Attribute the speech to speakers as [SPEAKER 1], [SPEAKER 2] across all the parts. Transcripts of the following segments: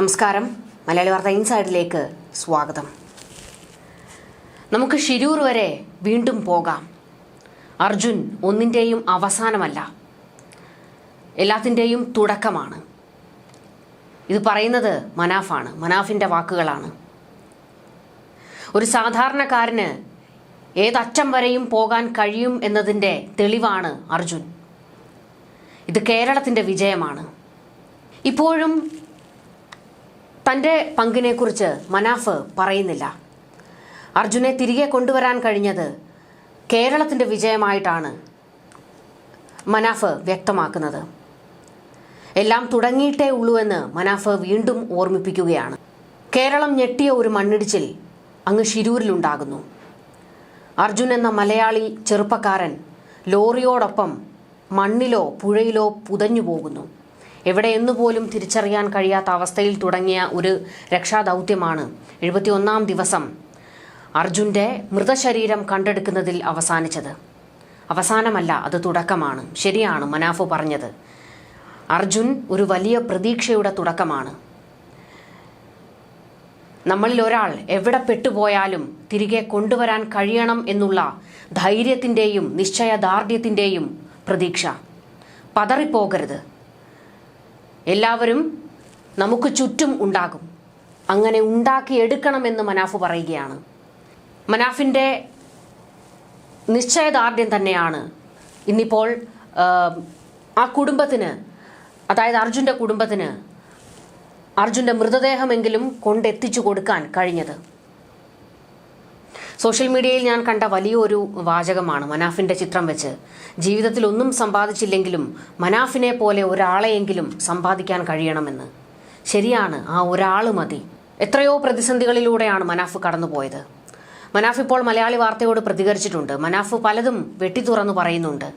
[SPEAKER 1] നമസ്കാരം. മലയാളി വാർത്ത ഇൻസൈഡിലേക്ക് സ്വാഗതം. നമുക്ക് ഷിരൂർ വരെ വീണ്ടും പോകാം. അർജുൻ ഒന്നിന്റെയും അവസാനമല്ല. എല്ലാത്തിന്റെയും തുടക്കമാണ്. ഇത് പറയുന്നത് മനാഫാണ്. മനാഫിന്റെ വാക്കുകളാണ്. ഒരു സാധാരണക്കാരന് ഏതറ്റം വരെയും പോകാൻ കഴിയും എന്നതിന്റെ തെളിവാണ് അർജുൻ. ഇത് കേരളത്തിന്റെ വിജയമാണ്. ഇപ്പോഴും തന്റെ പങ്കിനെക്കുറിച്ച് മനാഫ് പറയുന്നില്ല. അർജുനെ തിരികെ കൊണ്ടുവരാൻ കഴിഞ്ഞത് കേരളത്തിന്റെ വിജയമായിട്ടാണ് മനാഫ് വ്യക്തമാക്കുന്നത്. എല്ലാം തുടങ്ങിയിട്ടേ ഉള്ളൂ എന്ന് മനാഫ് വീണ്ടും ഓർമ്മിപ്പിക്കുകയാണ്. കേരളം ഞെട്ടിയ ഒരു മണ്ണിടിച്ചിൽ അങ്ങ് ഷിരൂരിലുണ്ടാകുന്നു അർജുൻ എന്ന മലയാളി ചെറുപ്പക്കാരൻ ലോറിയോടൊപ്പം മണ്ണിലോ പുഴയിലോ പുതഞ്ഞു പോകുന്നു എവിടെയെന്നു പോലും തിരിച്ചറിയാൻ കഴിയാത്ത അവസ്ഥയിൽ തുടങ്ങിയ ഒരു രക്ഷാദൗത്യമാണ് എഴുപത്തിയൊന്നാം ദിവസം അർജുന്റെ മൃതശരീരം കണ്ടെടുക്കുന്നതിൽ അവസാനിച്ചത്. അവസാനമല്ല അത് തുടക്കമാണ്. ശരിയാണ് മനാഫു പറഞ്ഞത്. അർജുൻ ഒരു വലിയ പ്രതീക്ഷയുടെ തുടക്കമാണ്. നമ്മളിൽ ഒരാൾ എവിടെ പെട്ടുപോയാലും തിരികെ കൊണ്ടുവരാൻ കഴിയണം എന്നുള്ള ധൈര്യത്തിന്റെയും നിശ്ചയദാർഢ്യത്തിന്റെയും പ്രതീക്ഷ. പതറിപ്പോകരുത്. എല്ലാവരും നമുക്ക് ചുറ്റും ഉണ്ടാകും. അങ്ങനെ ഉണ്ടാക്കിയെടുക്കണമെന്ന് മനാഫ് പറയുകയാണ്. മനാഫിന്റെ നിശ്ചയദാർഢ്യം തന്നെയാണ് ഇന്നിപ്പോൾ ആ, കുടുംബത്തിന് അതായത് അർജുന്റെ കുടുംബത്തിന് അർജുന്റെ മൃതദേഹമെങ്കിലും കൊണ്ടെത്തിച്ചു കൊടുക്കാൻ കഴിഞ്ഞത്. സോഷ്യൽ മീഡിയയിൽ ഞാൻ കണ്ട വലിയൊരു വാചകമാണ് മനാഫിന്റെ ചിത്രം വെച്ച്. ജീവിതത്തിൽ ഒന്നും സമ്പാദിച്ചില്ലെങ്കിലും മനാഫിനെ പോലെ ഒരാളെയെങ്കിലും സമ്പാദിക്കാൻ കഴിയണമെന്ന്. ശരിയാണ് ആ ഒരാൾ മതി. എത്രയോ പ്രതിസന്ധികളിലൂടെയാണ് മനാഫ് കടന്നുപോയത്. മനാഫ് ഇപ്പോൾ മലയാളി വാർത്തയോട് പ്രതികരിച്ചിട്ടുണ്ട്. മനാഫ് പലതും വെട്ടിത്തുറന്നു പറയുന്നുണ്ട്.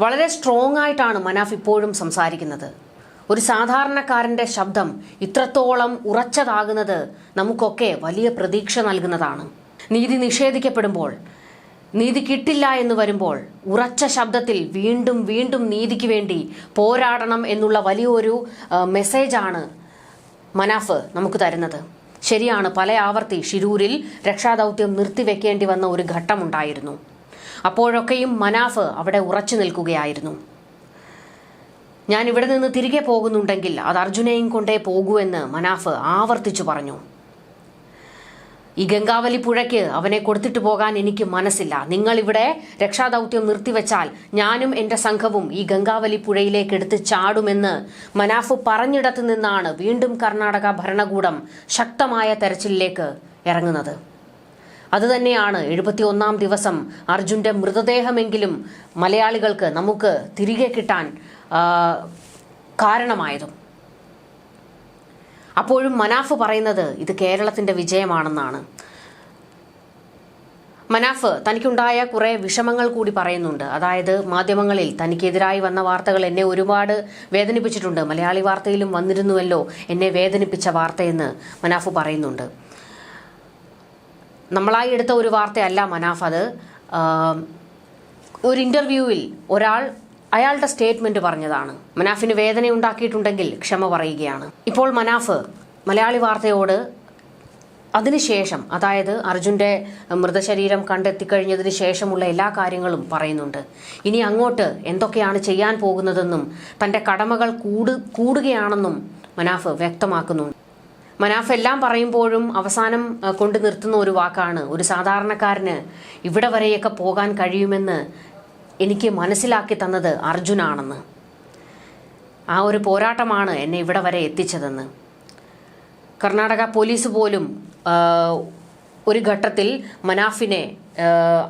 [SPEAKER 1] വളരെ സ്ട്രോങ് ആയിട്ടാണ് മനാഫ് ഇപ്പോഴും സംസാരിക്കുന്നത്. ഒരു സാധാരണക്കാരന്റെ ശബ്ദം ഇത്രത്തോളം ഉറച്ചതാകുന്നത് നമുക്കൊക്കെ വലിയ പ്രതീക്ഷ നൽകുന്നതാണ്. നീതി നിഷേധിക്കപ്പെടുമ്പോൾ നീതി കിട്ടില്ല എന്ന് വരുമ്പോൾ ഉറച്ച ശബ്ദത്തിൽ വീണ്ടും വീണ്ടും നീതിക്ക് വേണ്ടി പോരാടണം എന്നുള്ള വലിയൊരു മെസ്സേജാണ് മനാഫ് നമുക്ക് തരുന്നത്. ശരിയാണ് പല ആവർത്തി ഷിരൂരിൽ രക്ഷാദൗത്യം നിർത്തിവെക്കേണ്ടി വന്ന ഒരു ഘട്ടമുണ്ടായിരുന്നു. അപ്പോഴൊക്കെയും മനാഫ് അവിടെ ഉറച്ചു നിൽക്കുകയായിരുന്നു. ഞാൻ ഇവിടെ നിന്ന് തിരികെ പോകുന്നുണ്ടെങ്കിൽ അത് അർജുനെയും കൊണ്ടേ പോകൂ എന്ന് മനാഫ് ആവർത്തിച്ചു പറഞ്ഞു. ഈ ഗംഗാവലി പുഴയ്ക്ക് അവനെ കൊടുത്തിട്ട് പോകാൻ എനിക്ക് മനസ്സില്ല. നിങ്ങൾ ഇവിടെ രക്ഷാദൗത്യം നിർത്തിവെച്ചാൽ ഞാനും എന്റെ സംഘവും ഈ ഗംഗാവലി പുഴയിലേക്ക് എടുത്ത് ചാടുമെന്ന് മനാഫ് പറഞ്ഞിടത്ത് നിന്നാണ് വീണ്ടും കർണാടക ഭരണകൂടം ശക്തമായ തെരച്ചിലിലേക്ക് ഇറങ്ങുന്നത്. അതുതന്നെയാണ് എഴുപത്തിയൊന്നാം ദിവസം അർജുന്റെ മൃതദേഹമെങ്കിലും മലയാളികൾക്ക് നമുക്ക് തിരികെ കിട്ടാൻ കാരണമായതും. അപ്പോഴും മനാഫ് പറയുന്നത് ഇത് കേരളത്തിന്റെ വിജയമാണെന്നാണ്. മനാഫ് തനിക്കുണ്ടായ കുറെ വിഷമങ്ങൾ കൂടി പറയുന്നുണ്ട്. അതായത് മാധ്യമങ്ങളിൽ തനിക്കെതിരായി വന്ന വാർത്തകൾ എന്നെ ഒരുപാട് വേദനിപ്പിച്ചിട്ടുണ്ട്. മലയാളി വാർത്തയിലും വന്നിരുന്നുവല്ലോ എന്നെ വേദനിപ്പിച്ച വാർത്തയെന്ന് മനാഫ് പറയുന്നുണ്ട്. നമ്മളായി എടുത്ത ഒരു വാർത്തയല്ല മനാഫ് അത്. ഒരു ഇന്റർവ്യൂവിൽ ഒരാൾ അയാളുടെ സ്റ്റേറ്റ്മെന്റ് പറഞ്ഞതാണ്. മനാഫിന് വേദന ഉണ്ടാക്കിയിട്ടുണ്ടെങ്കിൽ ക്ഷമ പറയുകയാണ്. ഇപ്പോൾ മനാഫ് മലയാളി വാർത്തയോട് അതിനുശേഷം അതായത് അർജുന്റെ മൃതശരീരം കണ്ടെത്തിക്കഴിഞ്ഞതിന് ശേഷമുള്ള എല്ലാ കാര്യങ്ങളും പറയുന്നുണ്ട്. ഇനി അങ്ങോട്ട് എന്തൊക്കെയാണ് ചെയ്യാൻ പോകുന്നതെന്നും തന്റെ കടമകൾ കൂട് കൂടുകയാണെന്നും മനാഫ് വ്യക്തമാക്കുന്നുണ്ട്. മനാഫ് എല്ലാം പറയുമ്പോഴും അവസാനം കൊണ്ടു നിർത്തുന്ന ഒരു വാക്കാണ് ഒരു സാധാരണക്കാരന് ഇവിടെ വരെയൊക്കെ പോകാൻ കഴിയുമെന്ന് എനിക്ക് മനസ്സിലാക്കി തന്നത് അർജുനാണെന്ന്. ആ ഒരു പോരാട്ടമാണ് എന്നെ ഇവിടെ വരെ എത്തിച്ചതെന്ന്. കർണാടക പോലീസ് പോലും ഒരു ഘട്ടത്തിൽ മനാഫിനെ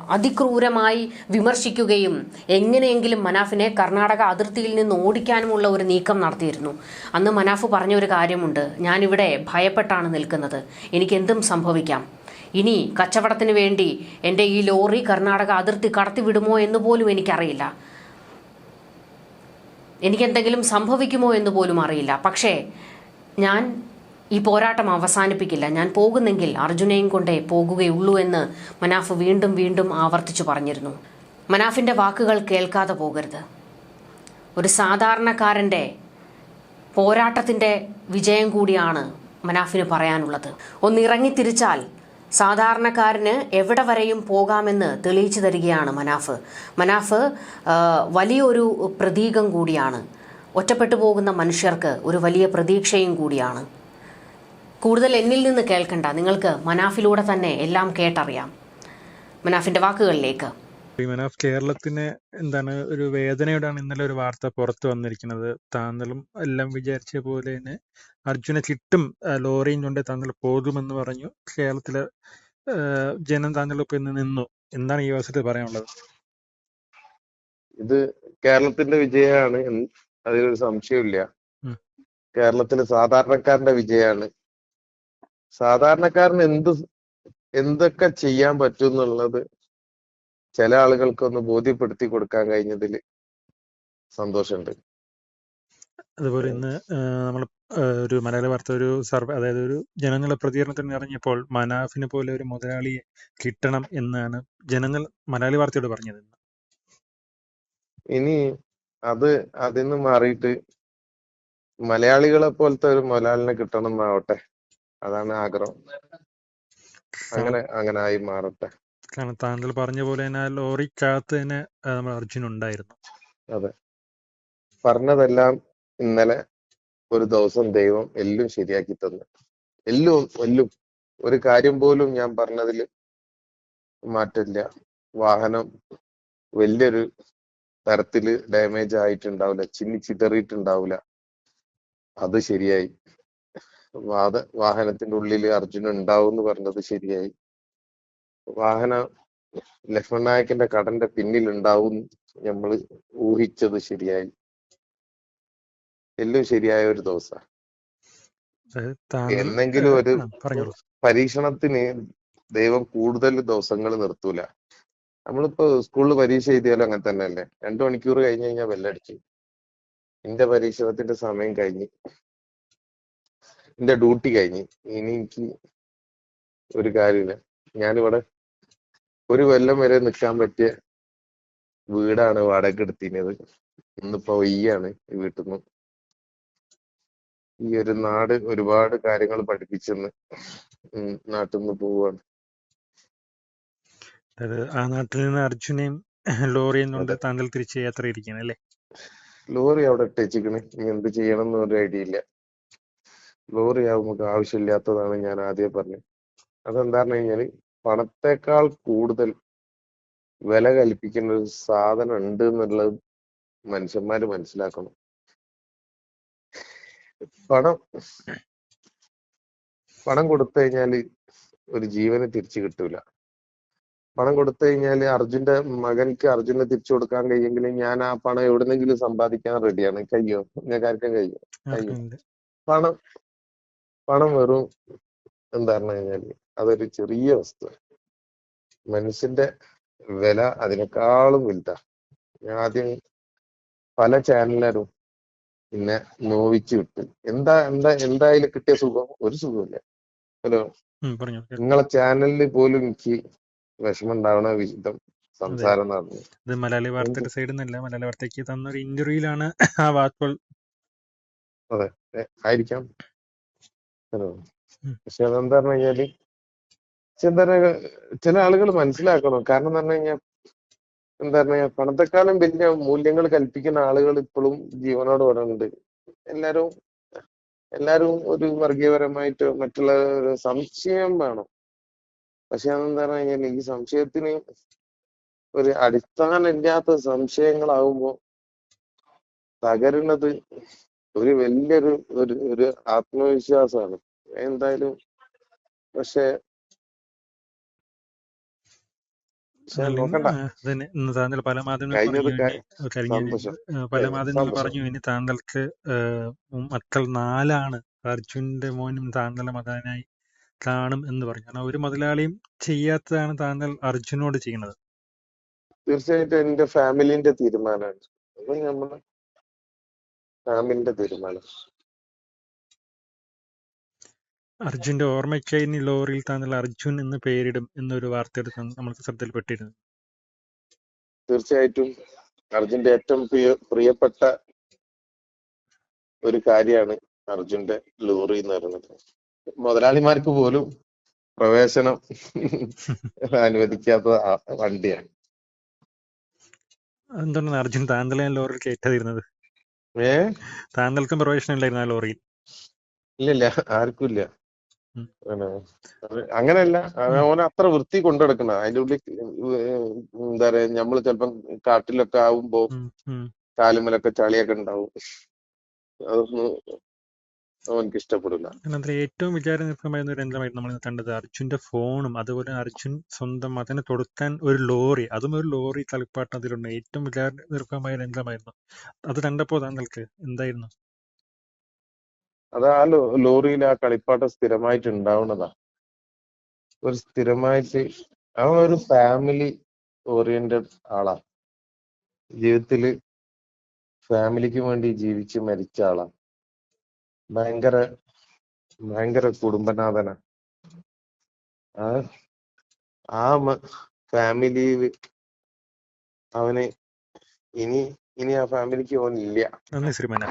[SPEAKER 1] അതിക്രൂരമായി വിമർശിക്കുകയും എങ്ങനെയെങ്കിലും മനാഫിനെ കർണാടക അതിർത്തിയിൽ നിന്ന് ഓടിക്കാനുമുള്ള ഒരു നീക്കം നടത്തിയിരുന്നു. അന്ന് മനാഫ് പറഞ്ഞ ഒരു കാര്യമുണ്ട്. ഞാനിവിടെ ഭയപ്പെട്ടാണ് നിൽക്കുന്നത്. എനിക്ക് എന്തും സംഭവിക്കാം. ഇനി കച്ചവടത്തിന് വേണ്ടി എന്റെ ഈ ലോറി കർണാടക അതിർത്തി കടത്തിവിടുമോ എന്ന് പോലും എനിക്കറിയില്ല. എനിക്കെന്തെങ്കിലും സംഭവിക്കുമോ എന്ന് പോലും അറിയില്ല. പക്ഷേ ഞാൻ ഈ പോരാട്ടം അവസാനിപ്പിക്കില്ല. ഞാൻ പോകുന്നെങ്കിൽ അർജുനെയും കൊണ്ടേ പോകുകയുള്ളൂ എന്ന് മനാഫ് വീണ്ടും വീണ്ടും ആവർത്തിച്ചു പറഞ്ഞിരുന്നു. മനാഫിന്റെ വാക്കുകൾ കേൾക്കാതെ പോകരുത്. ഒരു സാധാരണക്കാരന്റെ പോരാട്ടത്തിന്റെ വിജയം കൂടിയാണ് മനാഫിന് പറയാനുള്ളത്. ഒന്നിറങ്ങി ഇറങ്ങിത്തിരിച്ചാൽ സാധാരണക്കാരന് എവിടെ വരെയും പോകാമെന്ന് തെളിയിച്ചു തരികയാണ് മനാഫ്. മനാഫ് വലിയൊരു പ്രതീകം കൂടിയാണ്. ഒറ്റപ്പെട്ടു പോകുന്ന മനുഷ്യർക്ക് ഒരു വലിയ പ്രതീക്ഷയും കൂടിയാണ്. കൂടുതൽ എന്നിൽ നിന്ന് കേൾക്കണ്ട. നിങ്ങൾക്ക് മനാഫിലൂടെ തന്നെ എല്ലാം കേട്ടറിയാം. മനാഫിന്റെ വാക്കുകളിലേക്ക്.
[SPEAKER 2] ഈ ഓഫ് കേരളത്തിന് എന്താണ് ഒരു വേദനയോടാണ് ഇന്നലെ ഒരു വാർത്ത പുറത്തു വന്നിരിക്കുന്നത്. താങ്കളും എല്ലാം വിചാരിച്ച പോലെ തന്നെ അർജുനെ കിട്ടും ലോറിയും കൊണ്ട് താങ്കൾ പോകുമെന്ന് പറഞ്ഞു. കേരളത്തിലെ ജനം താങ്കളൊപ്പം ഇന്ന് നിന്നു. എന്താണ് ഈ അവസരത്തിൽ പറയാനുള്ളത്?
[SPEAKER 3] ഇത് കേരളത്തിന്റെ വിജയമാണ് അതിലൊരു സംശയമില്ല കേരളത്തിലെ സാധാരണക്കാരന്റെ വിജയമാണ്. സാധാരണക്കാരന് എന്ത് എന്തൊക്കെ ചെയ്യാൻ പറ്റും എന്നുള്ളത് ചില ആളുകൾക്കൊന്ന് ബോധ്യപ്പെടുത്തി കൊടുക്കാൻ കഴിഞ്ഞതിൽ സന്തോഷമുണ്ട്.
[SPEAKER 2] അതുപോലെ ഇന്ന് നമ്മൾ ഒരു മലയാള വാർത്ത ഒരു സർവേ അതായത് ഒരു ജനങ്ങളുടെ പ്രതികരണത്തിന് ഇറങ്ങിയപ്പോൾ മനാഫിനെ പോലെ ഒരു മുതലാളിയെ കിട്ടണം എന്നാണ് ജനങ്ങൾ മലയാളി വാർത്തയോട് പറഞ്ഞത്
[SPEAKER 3] ഇനി അത് അതിൽ നിന്ന് മാറിയിട്ട് മലയാളികളെ പോലത്തെ ഒരു മുതലാളിനെ കിട്ടണം എന്നാവട്ടെ. അതാണ് ആഗ്രഹം. അങ്ങനെ അങ്ങനെ ആയി മാറട്ടെ.
[SPEAKER 2] കാരണം താങ്കൾ പറഞ്ഞ പോലെ തന്നെ ആ ലോറിക്കകത്ത് തന്നെ നമ്മൾ അർജുൻ ഉണ്ടായിരുന്നു.
[SPEAKER 3] അതെ. പറഞ്ഞതെല്ലാം ഇന്നലെ ഒരു ദിവസം ദൈവം എല്ലാം ശരിയാക്കി തന്നു. എല്ലും എല്ലും. ഒരു കാര്യം പോലും ഞാൻ പറഞ്ഞതിൽ മാറ്റില്ല വാഹനം വലിയൊരു തരത്തിൽ ഡാമേജ് ആയിട്ടുണ്ടാവില്ല. ചിന്നി ചിതറിയിട്ടുണ്ടാവില്ല. അത് ശരിയായി. വാഹനത്തിന്റെ ഉള്ളിൽ അർജുൻ ഉണ്ടാവും എന്ന് പറഞ്ഞത് ശരിയായി. വാഹന ലക്ഷ്മൺ നായകന്റെ കടന്റെ പിന്നിലുണ്ടാവും നമ്മൾ ഊഹിച്ചത് ശരിയായി. എല്ലാം ശരിയായ ഒരു ദിവസം. എന്തെങ്കിലും ഒരു പരീക്ഷണത്തിന് ദൈവം കൂടുതൽ ദിവസങ്ങൾ നിർത്തൂല. നമ്മളിപ്പോ സ്കൂളിൽ പരീക്ഷ എഴുതിയാലും അങ്ങനെ തന്നെയല്ലേ? രണ്ടു മണിക്കൂർ കഴിഞ്ഞു കഴിഞ്ഞാൽ ബെല്ലടിച്ചു. എന്റെ പരീക്ഷണത്തിന്റെ സമയം കഴിഞ്ഞ്. എന്റെ ഡ്യൂട്ടി കഴിഞ്ഞ്. ഇനി എനിക്ക് ഒരു കാര്യമില്ല. ഞാനിവിടെ ഒരു കൊല്ലം വരെ നിൽക്കാൻ പറ്റിയ വീടാണ് വാടക എടുത്തിരുന്നത്. ഇന്നിപ്പോ വയ്യാണ് ഈ വീട്ടിൽ നിന്ന് ഈ ഒരു നാട് ഒരുപാട് കാര്യങ്ങൾ പഠിപ്പിച്ചെന്ന് നാട്ടിൽ നിന്ന് പോവാണ്.
[SPEAKER 2] ആ നാട്ടിൽ നിന്ന് അർജുനെയും ലോറിയും കൊണ്ട്. താങ്കൾ തിരിച്ച് യാത്ര അല്ലേ?
[SPEAKER 3] ലോറി അവിടെ ഇട്ടേച്ചിക്കണ്. ഇനി എന്ത് ചെയ്യണം എന്ന് ഒരു ഐഡിയ ഇല്ല. ലോറി ആവുമ്പോ നമുക്ക് ആവശ്യമില്ലാത്തതാണ് ഞാൻ ആദ്യം പറഞ്ഞത്. അതെന്താന്ന് കഴിഞ്ഞാൽ പണത്തെക്കാൾ കൂടുതൽ വില കൽപ്പിക്കുന്ന ഒരു സാധനം ഉണ്ട് എന്നുള്ളത് മനുഷ്യന്മാര് മനസ്സിലാക്കണം. പണം പണം കൊടുത്തു കഴിഞ്ഞാൽ ഒരു ജീവനെ തിരിച്ചു കിട്ടൂല. പണം കൊടുത്തു കഴിഞ്ഞാൽ അർജുന്റെ മകൻക്ക് അർജുനെ തിരിച്ചു കൊടുക്കാൻ കഴിയെങ്കിൽ ഞാൻ ആ പണം എവിടുന്നെങ്കിലും സമ്പാദിക്കാൻ റെഡിയാണ് കഴിയോ ഞാൻ ആർക്കും കഴിയോ
[SPEAKER 2] കയ്യോ?
[SPEAKER 3] പണം പണം വെറും എന്താ പറഞ്ഞു കഴിഞ്ഞാൽ അതൊരു ചെറിയ വസ്തു. മനുഷ്യന്റെ വില അതിനേക്കാളും വലുതാ. ഞാൻ ആദ്യം പല ചാനലുകാരും പിന്നെ നോവിച്ച് വിട്ടു. എന്താ എന്താ എന്തായാലും കിട്ടിയ സുഖം? ഒരു സുഖമില്ല ഹലോ. നിങ്ങളെ ചാനലിൽ പോലും എനിക്ക് വിഷമം ഉണ്ടാവണ വിശുദ്ധം സംസാരം നടന്നു.
[SPEAKER 2] ഇത് മലയാളി വാർത്തയുടെ സൈഡിൽ നിന്നല്ല മലയാളി വാർത്തയ്ക്ക് തന്ന ഒരു ഇന്റർവ്യൂലാണ് ആ വാക്കുകൾ.
[SPEAKER 3] അതെ. ആയിരിക്കാം. പക്ഷെ അതെന്താ പറഞ്ഞു കഴിഞ്ഞാൽ പറയാ ചില ആളുകൾ മനസ്സിലാക്കണം. കാരണം എന്ന് പറഞ്ഞു കഴിഞ്ഞാൽ എന്താ പറഞ്ഞാ പണത്തെക്കാളും വലിയ മൂല്യങ്ങൾ കൽപ്പിക്കുന്ന ആളുകൾ ഇപ്പോഴും ജീവനോട് ഉണ്ട് എല്ലാരും എല്ലാരും ഒരു വർഗീയപരമായിട്ട് മറ്റുള്ള ഒരു സംശയം വേണം. പക്ഷെ അതെന്താ പറഞ്ഞു കഴിഞ്ഞാൽ ഈ സംശയത്തിന് ഒരു അടിസ്ഥാനം ഇല്ലാത്ത സംശയങ്ങളാവുമ്പോ തകരുന്നത് ഒരു വലിയൊരു ഒരു ഒരു ആത്മവിശ്വാസമാണ്. എന്തായാലും പക്ഷെ
[SPEAKER 2] ഇന്ന് താങ്കൾ പല മാധ്യമങ്ങളും പല മാധ്യമങ്ങൾ പറഞ്ഞു ഇനി താങ്കൾക്ക് മക്കൾ നാലാണ് അർജുന്റെ മോനും താങ്കളുടെ മകനായി കാണും എന്ന് പറഞ്ഞു. കാരണം ഒരു മുതലാളിയും ചെയ്യാത്തതാണ് താങ്കൾ അർജുനോട് ചെയ്യുന്നത്.
[SPEAKER 3] തീർച്ചയായിട്ടും എന്റെ ഫാമിലിന്റെ തീരുമാനമാണ്. ഫാമിലിന്റെ തീരുമാനം.
[SPEAKER 2] അർജുന്റെ ഓർമ്മയ്ക്കായി ഇനി ലോറിയിൽ താങ്കൾ അർജുൻ എന്ന് പേരിടും എന്നൊരു വാർത്തയെടുത്ത് നമ്മൾക്ക് ശ്രദ്ധയിൽപ്പെട്ടിരുന്നു.
[SPEAKER 3] തീർച്ചയായിട്ടും അർജുന്റെ ഏറ്റവും പ്രിയ പ്രിയപ്പെട്ട ഒരു കാര്യമാണ് അർജുന്റെ ലോറി എന്ന് പറയുന്നത്. മുതലാളിമാർക്ക് പോലും പ്രവേശനം അനുവദിക്കാത്ത വണ്ടിയാണ്.
[SPEAKER 2] എന്തുകൊണ്ടാണ് അർജുൻ താങ്കളെ ലോറിയിൽ കയറ്റാതിരുന്നത്?
[SPEAKER 3] ഏ?
[SPEAKER 2] താങ്കൾക്കും പ്രവേശനം ഇല്ലായിരുന്നു ആ ലോറിയിൽ.
[SPEAKER 3] ഇല്ലില്ല ആർക്കും ഇല്ല അങ്ങനെയല്ല. ഓനെ അത്ര വൃത്തി കൊണ്ടെടുക്കണം അതിന്റെ ഉള്ളിൽ എന്താ പറയാ നമ്മൾ ചെലപ്പം കാട്ടിലൊക്കെ ആവുമ്പോ. കാലുമലൊക്കെ ചളിയൊക്കെ ഉണ്ടാവും. അതൊന്നും അവനക്ക് ഇഷ്ടപ്പെടില്ല.
[SPEAKER 2] ഏറ്റവും വിചാരനിർഭരമായിരുന്ന ഒരു രംഗമായിരുന്നു നമ്മൾ കണ്ടത്. അർജുന്റെ ഫോണും അതുപോലെ അർജുൻ സ്വന്തം അതിനെ തൊടുത്താൻ ഒരു ലോറി അതും ഒരു ലോറി കളിപ്പാട്ടം അതിലുണ്ട്. ഏറ്റവും വിചാരനിർഭമായ രംഗമായിരുന്നു അത് കണ്ടപ്പോ താങ്കൾക്ക് എന്തായിരുന്നു?
[SPEAKER 3] അത് ആ ലോറിയിൽ ആ കളിപ്പാട്ടം സ്ഥിരമായിട്ട് ഉണ്ടാവുന്നതാ. ഒരു സ്ഥിരമായിട്ട് അവൻ ഒരു ഫാമിലി ഓറിയന്റഡ് ആളാ. ജീവിതത്തിൽ ഫാമിലിക്ക് വേണ്ടി ജീവിച്ച് മരിച്ച ആളാ. ഭയങ്കര ഭയങ്കര കുടുംബനാഥന. ആ ആ അവന് ഇനി ഇനി ആ ഫാമിലിക്ക്
[SPEAKER 2] ഓൻ ശ്രീമന